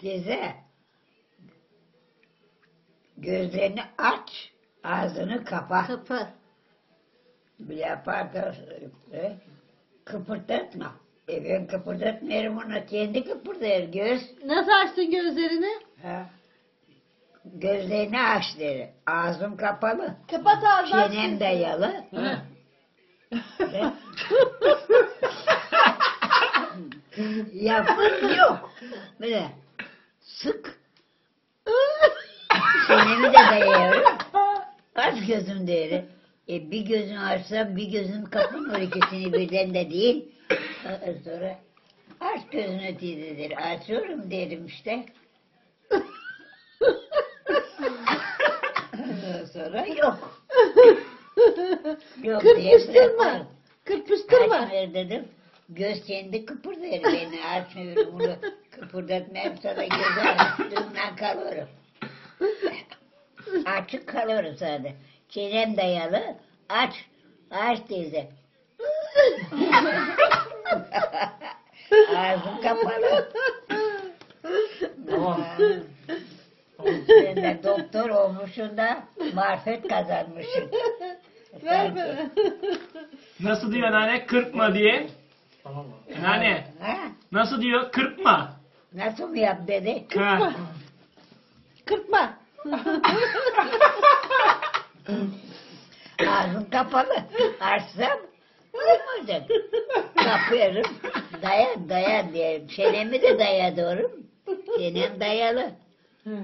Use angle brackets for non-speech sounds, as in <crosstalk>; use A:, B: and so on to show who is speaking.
A: Teyze. Gözlerini aç. Ağzını kapa.
B: Kapa.
A: Bile yapar da e, kıpırdatma. E ben kıpırdatmıyorum ona. Kendi kıpırdıyor göz.
B: Nasıl açtın gözlerini?
A: Ha. Gözlerini aç deri. Ağzım kapalı.
B: Kapat ağzını.
A: Çenem dayalı.
C: Ha.
A: E, <laughs> Yapın yok. Böyle sık. <laughs> Çenemi de dayıyorum. Aç gözüm deri. E bir gözümü açsam bir gözüm kapanır ikisini birden de değil. Sonra aç gözünü teyzedir. Açıyorum derim işte. Ondan sonra yok. Yok diye
B: Kırpıştırma. Kırpıştırma.
A: Açmıyor dedim. Göz kendi kıpırdıyor beni açmıyorum bunu kıpırdatmayayım sonra gözü açtığımdan kalıyorum. Açık kalıyorum sadece. Çenem dayalı aç. Aç teyze. Ağzım kapalı.
C: Tamam.
A: Sen de doktor olmuşsun da marifet kazanmışsın.
B: Ver bana.
C: Nasıl diyor anneanne? Kırpma diye.
D: Tamam mı?
C: Anneanne
A: Ha?
C: nasıl diyor? Kırpma.
A: Nasıl mı yap dedi?
C: Ha.
B: Kırpma. <laughs>
A: Ağzım kapalı. Açsam olmayacak. Kapıyorum. Dayan dayan diye. Çenemi de dayadıyorum. Çenem dayalı. <laughs>